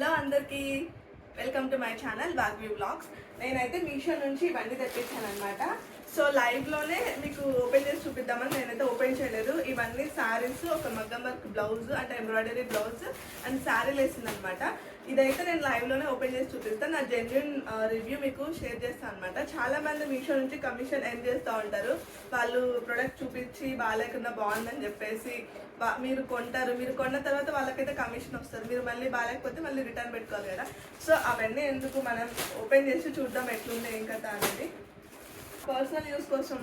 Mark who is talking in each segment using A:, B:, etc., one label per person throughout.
A: Hello అందరికీ. Welcome to my channel Bhagvi blogs నేనైతే మీషో నుంచి ఇవన్నీ తెప్పించాను అనమాట సో లైవ్లోనే మీకు ఓపెన్ చేసి చూపిద్దామని నేనైతే ఓపెన్ చేయలేదు. ఇవన్నీ శారీస్ ఒక మగ్గం వర్క్ బ్లౌజ్ అంటే ఎంబ్రాయిడరీ బ్లౌజ్ అండ్ శారీ వేసింది అనమాట ఇదైతే నేను లైవ్లోనే ఓపెన్ చేసి చూపిస్తాను నా జెన్యున్ రివ్యూ మీకు షేర్ చేస్తాను అనమాట. చాలా మంది మీషో నుంచి కమిషన్ ఎర్న్ చేస్తూ ఉంటారు? వాళ్ళు ప్రొడక్ట్ చూపించి బాగాలేకుండా బాగుందని చెప్పేసి మీరు కొంటారు. మీరు కొన్న తర్వాత వాళ్ళకైతే కమిషన్ వస్తుంది. మీరు మళ్ళీ బాగాలేకపోతే మళ్ళీ రిటర్న్ పెట్టుకోవాలి కదా. సో అవన్నీ ఎందుకు మనం ఓపెన్ చేసి చూద్దాం ఎట్లుంది ఏం కదా అనేది. పర్సనల్ యూస్ కోసం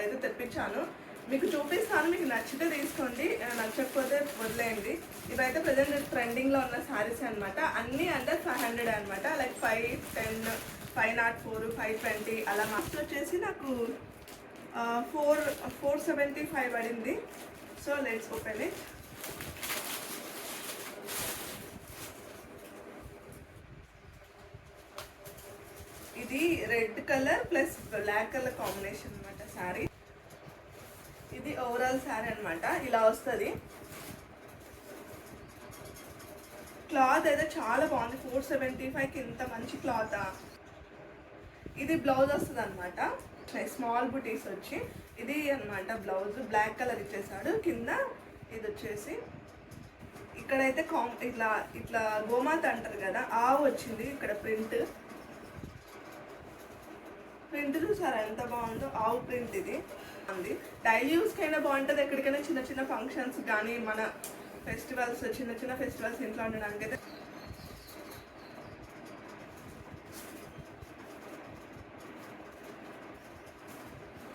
A: అయితే తెప్పించాను. మీకు చూపిస్తాను మీకు నచ్చితే తీసుకోండి. నచ్చకపోతే వదిలేయండి. ఇవైతే ప్రజెంట్ ట్రెండింగ్లో ఉన్న శారీస్ అనమాట అన్నీ అండర్ ఫైవ్ హండ్రెడ్ అనమాట like five ten five not four five twenty అలా మార్క్స్ వచ్చేసి నాకు ఫోర్ ఫోర్ సెవెంటీ ఫైవ్ పడింది. So let's open it. ఇది red colour plus black colour combination అనమాట శారీ ఇది ఓవరాల్ శారీ అనమాట ఇలా వస్తుంది. క్లాత్ అయితే చాలా బాగుంది. ఫోర్ సెవెంటీ ఫైవ్కి ఇంత మంచి క్లాత్. ఇది బ్లౌజ్ వస్తుంది అనమాట స్మాల్ బుటీస్ వచ్చి ఇది అన్నమాట బ్లౌజ్. బ్లాక్ కలర్ ఇచ్చేసాడు. కింద ఇది వచ్చేసి ఇక్కడైతే కాం ఇట్లా ఇట్లా గోమాత అంటారు కదా ఆవు వచ్చింది. ఇక్కడ ప్రింట్. ప్రింట్ చూసారా ఎంత బాగుందో ఆవు ప్రింట్ ఇది. ఉంది. డైలీ యూస్కి అయినా బాగుంటుంది ఎక్కడికైనా చిన్న చిన్న ఫంక్షన్స్ కానీ మన ఫెస్టివల్స్ చిన్న చిన్న ఫెస్టివల్స్ ఇంట్లో ఉండడానికి అయితే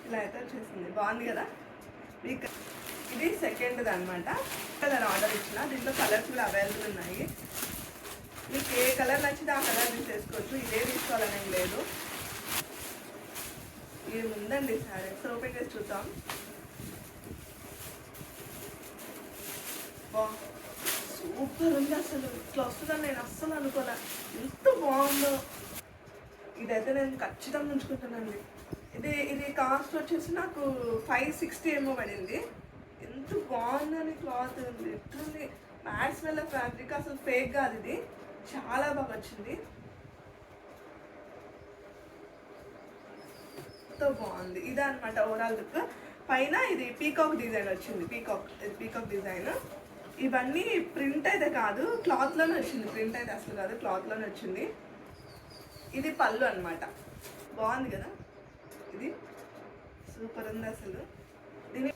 A: ఇలా అయితే వచ్చేసింది. బాగుంది కదా? మీకు ఇది సెకండ్ది అనమాట కలర్ ఆర్డర్ ఇచ్చిన. దీంట్లో కలర్స్ కూడా అవైలబుల్ ఉన్నాయి. మీకు ఏ కలర్ నచ్చితే ఆ కలర్ తీసేసుకోవచ్చు. ఇదే తీసుకోవాలని లేదు. ఇది ఉందండి సరే సో ఓపెన్ చేసి చూద్దాం. బా సూపర్ ఉంది అసలు. ఇట్లా వస్తుందని నేను అస్సలు అనుకోలే. ఎంత బాగుందో. ఇదైతే నేను ఖచ్చితంగా ఉంచుకుంటానండి. ఇది ఇది కాస్ట్ వచ్చేసి నాకు ఫైవ్ సిక్స్టీ ఏమో పడింది. ఎంత బాగుందని క్లాత్ ఉంది. ఎట్లుంది? మ్యాట్స్ వల్ల ఫ్యాబ్రిక్ అసలు ఫేక్ కాదు ఇది. చాలా బాగా వచ్చింది. ఎంతో బాగుంది. ఇది అనమాట ఓవరాల్ లుక్ పైన ఇది పీకాక్ డిజైన్ వచ్చింది. పీకాక్ ఇది పీకాక్ డిజైన్ ఇవన్నీ ప్రింట్ అయితే కాదు క్లాత్లోనే వచ్చింది. ప్రింట్ అయితే అసలు కాదు క్లాత్లోనే వచ్చింది. ఇది పళ్ళు అనమాట బాగుంది కదా? ఇది సూపర్ ఉంది అసలు. దీని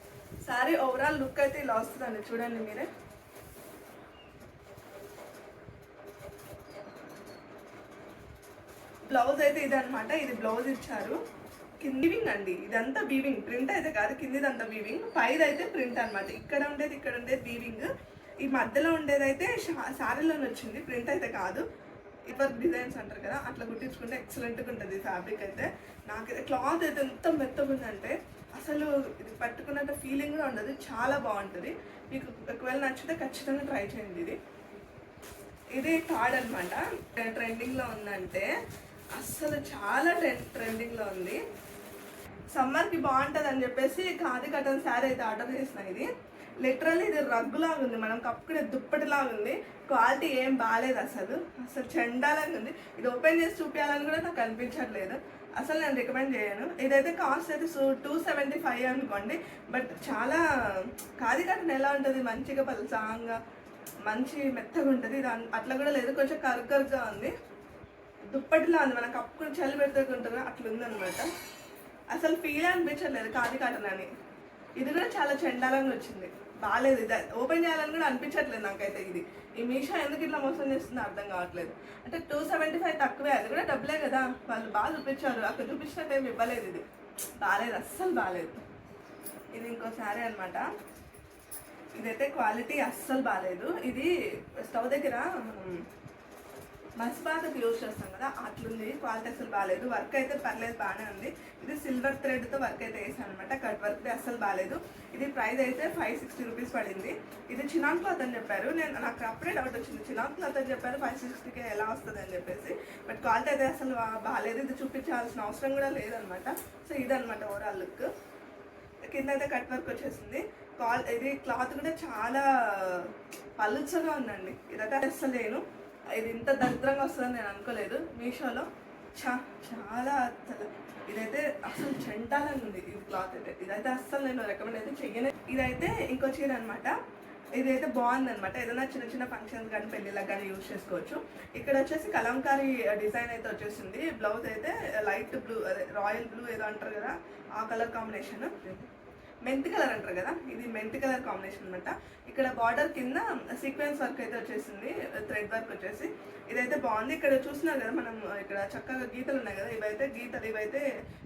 A: సారీ ఓవరాల్ లుక్ అయితే ఇలా వస్తుందండి. చూడండి మీరే. బ్లౌజ్ అయితే ఇది అనమాట ఇది బ్లౌజ్ ఇచ్చారు. కిందివింగ్ అండి. ఇదంతా బీవింగ్ ప్రింట్ అయితే కాదు కిందిదంతా బీవింగ్ పైది అయితే ప్రింట్ అనమాట ఇక్కడ ఉండేది ఇక్కడ ఉండేది బీవింగ్ ఈ మధ్యలో ఉండేది అయితే శారీలోనే వచ్చింది. ప్రింట్ అయితే కాదు. ఇవర్ డిజైన్స్ అంటారు కదా అట్లా కుట్టించుకుంటే ఎక్సలెంట్గా ఉంటుంది ఫ్యాబ్రిక్ అయితే. నాకైతే క్లాత్ అయితే ఎంత మెత్తగా ఉందంటే అసలు ఇది పట్టుకున్నంత ఫీలింగ్ కూడా ఉండదు. చాలా బాగుంటుంది. మీకు ఒకవేళ నచ్చితే ఖచ్చితంగా ట్రై చేయండి ఇది. ఇది థర్డ్ అనమాట ట్రెండింగ్లో ఉందంటే అస్సలు చాలా ట్రెండ్ ట్రెండింగ్లో ఉంది. సమ్మర్కి బాగుంటుంది అని చెప్పేసి ఖాదీ కటన్ శారీ అయితే ఆర్డర్ చేసిన ఇది. లిటరల్లీ ఇది రగ్గులాగా ఉంది మనం కప్పుకునే దుప్పటిలాగా ఉంది క్వాలిటీ ఏం బాగాలేదు అసలు. అసలు చెండాలంగా ఉంది ఇది ఓపెన్ చేసి చూపించాలని కూడా నాకు అనిపించట్లేదు. అసలు నేను రికమెండ్ చేయను. ఇదైతే కాస్ట్ అయితే టూ సెవెంటీ ఫైవ్ అనుకోండి. బట్ చాలా ఖాదీ కటన్ ఎలా ఉంటుంది? మంచిగా పలుచాంగా మంచి మెత్తగా ఉంటుంది. ఇది అట్లా కూడా లేదు. కొంచెం కరుకరుగా ఉంది. దుప్పటిలా ఉంది. మనకు అప్పుడు చలి పెడుతుంటుంది అట్లా ఉందనమాట అసలు ఫీల్ అనిపించట్లేదు కాది కాటన్ అని ఇది కూడా చాలా చెండాలంగా వచ్చింది. బాగాలేదు ఇది ఓపెన్ చేయాలని కూడా అనిపించట్లేదు నాకైతే ఇది. ఈ మీషో ఎందుకు ఇట్లా మోసం చేస్తుందో అర్థం కావట్లేదు. అంటే టూ సెవెంటీ ఫైవ్ తక్కువే అది కూడా డబ్బులే కదా. వాళ్ళు బాగా చూపించారు. అక్కడ చూపించినట్టు ఏమి ఇవ్వలేదు ఇది. బాగాలేదు అస్సలు బాగాలేదు ఇది ఇంకో శారీ అనమాట ఇదైతే క్వాలిటీ అస్సలు బాగాలేదు ఇది స్టవ్ దగ్గర మనం మసిబాతకు యూజ్ చేస్తాం కదా అట్లుంది. క్వాలిటీ అసలు బాగాలేదు వర్క్ అయితే పర్లేదు బాగానే ఉంది. ఇది సిల్వర్ థ్రెడ్తో వర్క్ అయితే వేసాను అనమాట కట్ వర్క్ అసలు బాగాలేదు ఇది ప్రైస్ అయితే ఫైవ్ సిక్స్టీ రూపీస్ పడింది. ఇది చినాన్ క్లాత్ అని చెప్పారు. నేను నాకు అప్పుడే డౌట్ వచ్చింది. చినాన్ క్లాత్ అని చెప్పారు ఫైవ్ సిక్స్టీకి ఎలా వస్తుంది అని చెప్పేసి. బట్ క్వాలిటీ అయితే అసలు బాగాలేదు ఇది చూపించాల్సిన అవసరం కూడా లేదనమాట సో ఇదనమాట ఓవరాల్ లుక్ కింద అయితే కట్ వర్క్ వచ్చేసింది. కాల్ ఇది క్లాత్ కూడా చాలా పలుచగా ఉందండి. ఇదైతే అసలు నేను ఇది ఇంత దరిద్రంగా వస్తుందని నేను అనుకోలేదు. మీషోలో చా చాలా అసలు ఇదైతే అసలు చెంటాలని ఉంది ఇది క్లాత్ అయితే. ఇదైతే అస్సలు నేను రికమెండ్ అయితే చెయ్యను. ఇదైతే ఇంకో చీర అనమాట ఇదైతే బాగుంది అనమాట ఏదైనా చిన్న చిన్న ఫంక్షన్స్ కానీ పెళ్ళిళ్ళకి కానీ యూజ్ చేసుకోవచ్చు. ఇక్కడ వచ్చేసి కలంకారీ డిజైన్ అయితే వచ్చేసింది. బ్లౌజ్ అయితే లైట్ బ్లూ అదే రాయల్ బ్లూ ఏదో అంటారు కదా ఆ కలర్ కాంబినేషన్ మెంతి కలర్ అంటారు కదా? ఇది మెంతి కలర్ కాంబినేషన్ అనమాట ఇక్కడ బార్డర్ కింద సీక్వెన్స్ వర్క్ అయితే వచ్చేసింది థ్రెడ్ వర్క్ వచ్చేసి. ఇదైతే బాగుంది. ఇక్కడ చూస్తున్నారు కదా మనం ఇక్కడ చక్కగా గీతలు ఉన్నాయి కదా? ఇవైతే గీతలు ఇవైతే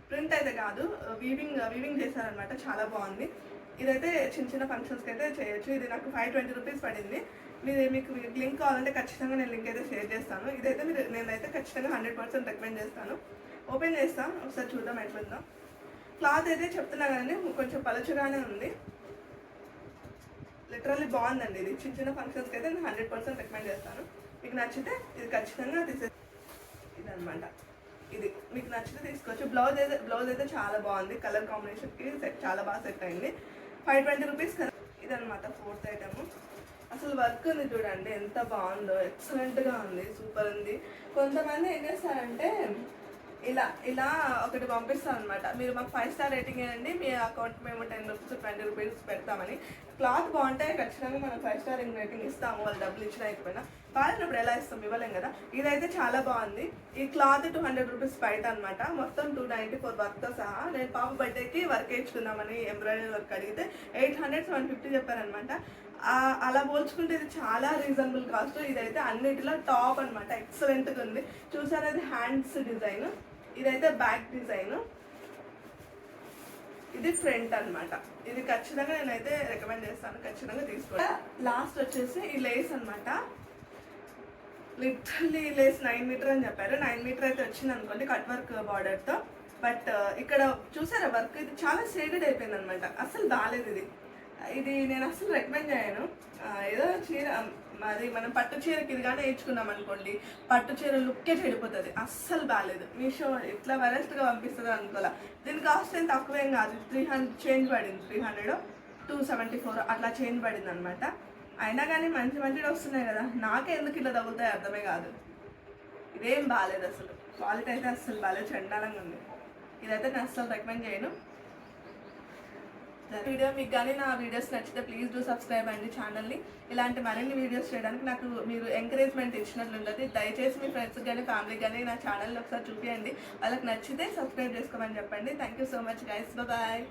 A: ప్రింట్ అయితే కాదు వీవింగ్ వీవింగ్ చేశారనమాట చాలా బాగుంది. ఇదైతే చిన్న చిన్న ఫంక్షన్స్కి అయితే చేయొచ్చు. ఇది నాకు ఫైవ్ ట్వంటీ రూపీస్ పడింది. మీరు మీకు లింక్ కావాలంటే ఖచ్చితంగా నేను లింక్ అయితే షేర్ చేస్తాను. ఇదైతే మీరు నేనైతే ఖచ్చితంగా హండ్రెడ్ పర్సెంట్ రికమెండ్ చేస్తాను. ఓపెన్ చేస్తాను ఒకసారి చూద్దాం ఎట్లుందాం. క్లాత్ అయితే చెప్తున్నా కానీ కొంచెం పలుచగానే ఉంది. లిటరల్లీ బాగుందండి ఇది. చిన్న చిన్న ఫంక్షన్స్కి అయితే నేను హండ్రెడ్ పర్సెంట్ రికమెండ్ చేస్తాను. మీకు నచ్చితే ఇది ఖచ్చితంగా తీసే ఇదనమాట ఇది మీకు నచ్చితే తీసుకోవచ్చు. బ్లౌజ్ అయితే బ్లౌజ్ అయితే చాలా బాగుంది. కలర్ కాంబినేషన్కి సెట్ చాలా బాగా సెట్ అయింది. ఫైవ్ ట్వంటీ రూపీస్ కదా. ఇదనమాట ఫోర్త్ ఐటమ్ అసలు వర్క్ ఉంది చూడండి ఎంత బాగుందో. ఎక్సలెంట్గా ఉంది సూపర్ ఉంది. కొంతమంది ఏం చేస్తారంటే ఇలా ఇలా ఒకటి పంపిస్తాను అనమాట మీరు మాకు ఫైవ్ స్టార్ రేటింగ్ ఇవ్వండి మీ అకౌంట్ మేము టెన్ రూపీస్ ట్వంటీ రూపీస్ పెడతామని. క్లాత్ బాగుంటే ఖచ్చితంగా మనం ఫైవ్ స్టార్ రేటింగ్ ఇస్తాము వాళ్ళు డబ్బులు ఇచ్చినా అయిపోయినా బాగాలినప్పుడు ఎలా ఇస్తాం ఇవ్వలేం కదా. ఇదైతే చాలా బాగుంది. ఈ క్లాత్ టూ హండ్రెడ్ రూపీస్ బయట అనమాట మొత్తం టూ నైంటీ ఫోర్ వర్క్తో సహా నేను పాప బర్త్డేకి వర్క్ వేయించుకుందామని ఎంబ్రాయిడరీ వర్క్ అడిగితే ఎయిట్ హండ్రెడ్ సెవెన్ ఫిఫ్టీ చెప్పారనమాట అలా పోల్చుకుంటే ఇది చాలా రీజనబుల్ కాస్ట్ ఇదైతే అన్నిటిలో టాప్ అనమాట ఎక్సలెంట్గా ఉంది. చూసారా ఇది హ్యాండ్స్ డిజైన్ ఇదైతే బ్యాక్ డిజైన్ ఇది ఫ్రంట్ అన్నమాట. ఇది ఖచ్చితంగా నేనైతే రికమెండ్ చేస్తాను. ఖచ్చితంగా తీసుకోండి. లాస్ట్ వచ్చేసి ఈ లేస్ అనమాట లిటరల్లీ లేస్ నైన్ మీటర్ అని చెప్పారు. నైన్ మీటర్ అయితే వచ్చింది అనుకోండి కట్ వర్క్ బార్డర్తో బట్ ఇక్కడ చూసారా వర్క్ ఇది చాలా షేడెడ్ అయిపోయింది అనమాట అసలు బాగాలేదు ఇది. ఇది నేను అసలు రికమెండ్ చేయను. ఏదో చీర మరి మనం పట్టు చీరకి ఇది కానీ వేయించుకున్నాం అనుకోండి పట్టు చీర లుక్కే చెడిపోతుంది. అస్సలు బాగాలేదు మీషో ఇట్లా వరెస్ట్గా పంపిస్తుంది అనుకోలే. దీని కాస్ట్ ఏం తక్కువేం కాదు. త్రీ హండ్రెడ్ చేంజ్ పడింది. Three hundred two seventy four అట్లా చేంజ్ పడింది అనమాట అయినా కానీ మంచి మంచిగా వస్తున్నాయి కదా. నాకే ఎందుకు ఇట్లా తగులుతాయి అర్థమే కాదు. ఇదేం బాగాలేదు అసలు. క్వాలిటీ అయితే అస్సలు బాగాలేదు చండాలంగా ఉంది. ఇదైతే నేను అస్సలు రికమెండ్ చేయను. వీడియో మీకు కానీ నా వీడియోస్ నచ్చితే ప్లీజ్ డూ సబ్స్క్రైబ్ అండి ఛానల్ని ఇలాంటి మరిన్ని వీడియోస్ చేయడానికి నాకు మీరు ఎంకరేజ్మెంట్ ఇచ్చినట్లు ఉంటుంది దయచేసి మీ ఫ్రెండ్స్ కానీ ఫ్యామిలీకి కానీ నా ఛానల్ని ఒకసారి చూపించండి వాళ్ళకి నచ్చితే సబ్స్క్రైబ్ చేసుకోమని చెప్పండి. Thank you so much guys bye